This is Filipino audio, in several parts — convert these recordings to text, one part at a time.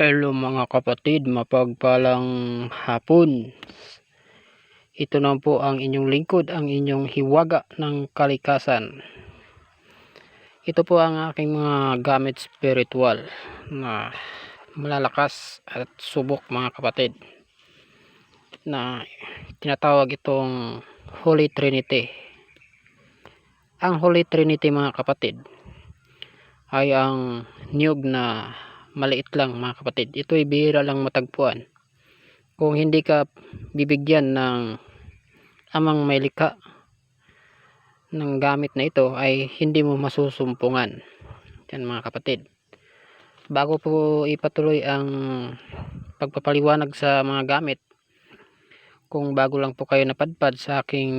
Hello mga kapatid, mapagpalang hapon. Ito na po ang inyong lingkod, ang inyong hiwaga ng kalikasan. Ito po ang aking mga gamit spiritual na malalakas at subok mga kapatid. Na tinatawag itong Holy Trinity. Ang Holy Trinity mga kapatid ay ang niyog na maliit lang mga kapatid. Ito ay bihira lang matagpuan. Kung hindi ka bibigyan ng amang may likha ng gamit na ito ay hindi mo masusumpungan. Yan mga kapatid. Bago po ipatuloy ang pagpapaliwanag sa mga gamit kung bago lang po kayo napadpad sa aking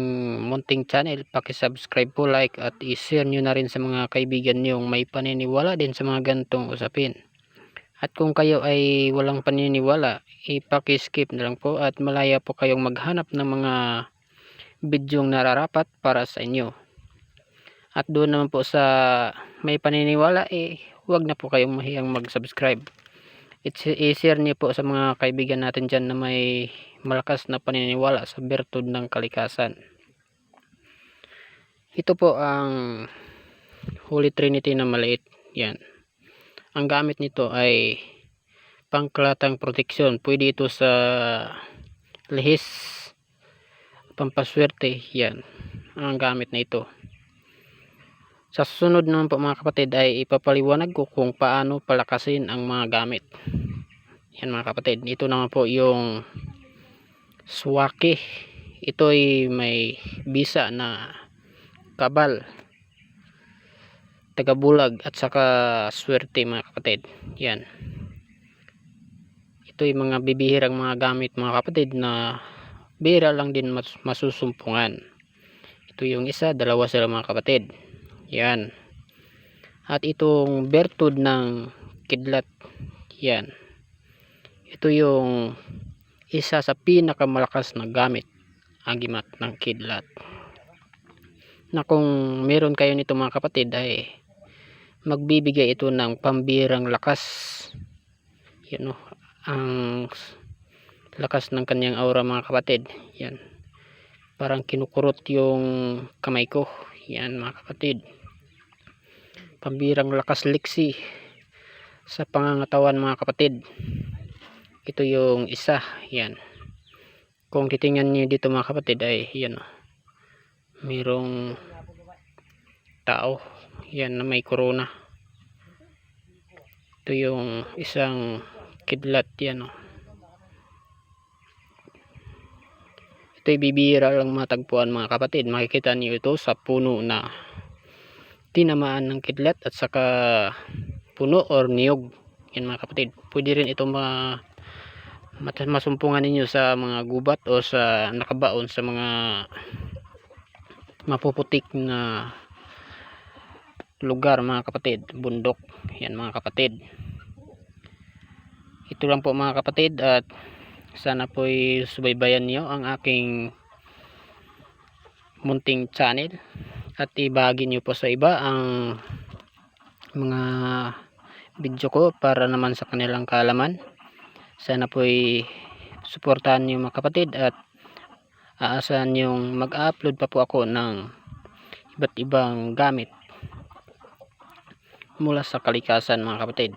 munting channel, paki-subscribe po, like at i-share nyo na rin sa mga kaibigan nyo. May paniniwala din sa mga gantong usapin. At kung kayo ay walang paniniwala, ipaki-skip na lang po at malaya po kayong maghanap ng mga bidyong nararapat para sa inyo. At doon naman po sa may paniniwala, eh, huwag na po kayong mahiyang mag-subscribe. I-share niyo po sa mga kaibigan natin dyan na may malakas na paniniwala sa bertud ng kalikasan. Ito po ang Holy Trinity na maliit. Yan ang gamit nito ay pangklatang proteksyon pwede ito sa lihis pampaswerte yan ang gamit na ito sa susunod naman po mga kapatid ay ipapaliwanag ko kung paano palakasin ang mga gamit. Yan mga kapatid. Ito naman po yung swaki. Ito ay may bisa na kabal, tagabulag at saka swerte mga kapatid. Yan. Ito ay mga bibihirang mga gamit mga kapatid na bira lang din mas masusumpungan. Ito yung isa, dalawa sila mga kapatid yan at itong bertud ng kidlat yan ito yung isa sa pinakamalakas na gamit agimat ng kidlat na kung meron kayo nito mga kapatid ay magbibigay ito ng pambirang lakas. Yan o ang lakas ng kanyang aura mga kapatid. Yan. Parang kinukurot yung kamay ko. Yan mga kapatid. Pambirang lakas liksi sa pangangatawan mga kapatid. Ito yung isa. Yan. Kung titingnan niyo dito mga kapatid ay yan o mayroong tao yan na may corona. Ito yung isang kidlat yan o ito'y bibira lang matagpuan mga kapatid. Makikita niyo ito sa puno na tinamaan ng kidlat at saka puno or niyog. Yan mga kapatid. Pwede rin ito ma masumpungan ninyo sa mga gubat o sa nakabaon sa mga mapuputik na lugar mga kapatid. Bundok. Yan mga kapatid. Ito lang po mga kapatid at sana po'y subaybayan niyo ang aking munting channel at ibagi nyo po sa iba ang mga video ko para naman sa kanilang kaalaman. Sana po suportahan nyo mga kapatid at aasahan yung mag-upload pa po ako ng iba't ibang gamit mula sa kalikasan mga kapatid.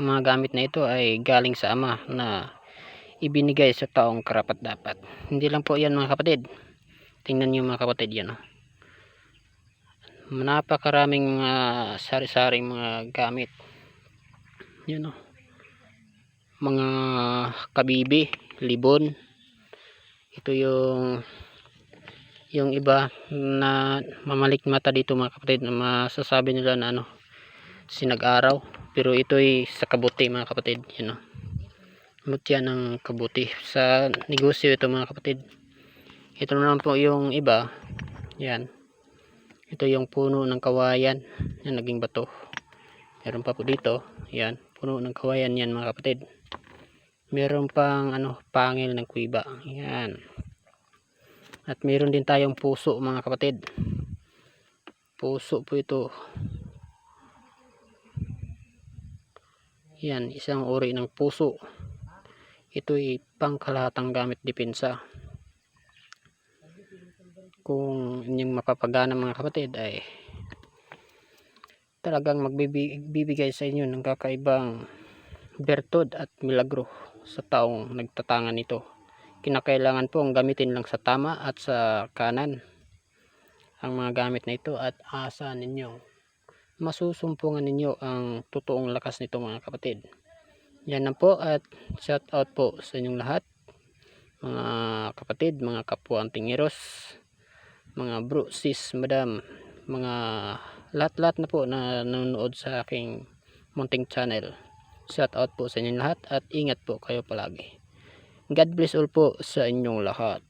Ang mga gamit na ito ay galing sa ama na ibinigay sa taong karapat dapat hindi lang po yan mga kapatid. Tingnan nyo mga kapatid yan oh. Napakaraming mga sari-saring mga gamit. Yun o mga kabibi libon. Ito yung yung iba na mamalik mata dito mga kapatid na masasabi nila na ano sinag-araw. Pero ito ay sa kabuti mga kapatid yun o mutya ng kabuti. Sa negosyo ito mga kapatid. Ito naman po yung iba. Yan. Ito yung puno ng kawayan yan naging bato. Meron pa po dito. Yan. Puno ng kawayan yan mga kapatid. Meron pang ano pangil ng kuiba. Yan. At meron din tayong puso mga kapatid. Puso po ito yan isang uri ng puso. Ito'y pangkalahatang gamit depensa. Kung inyong mapapagana mga kapatid ay talagang magbibigay sa inyo ng kakaibang bertod at milagro sa taong nagtatangan nito. Kinakailangan pong gamitin lang sa tama at sa kanan ang mga gamit na ito at asa ninyo masusumpungan ninyo ang totoong lakas nito mga kapatid. Yan lang po at shout out po sa inyong lahat mga kapatid, mga kapwa antingeros mga bro, sis, madam mga lahat-lahat na po na nanonood sa aking munting channel. Shout out po sa inyong lahat at ingat po kayo palagi. God bless all po sa inyong lahat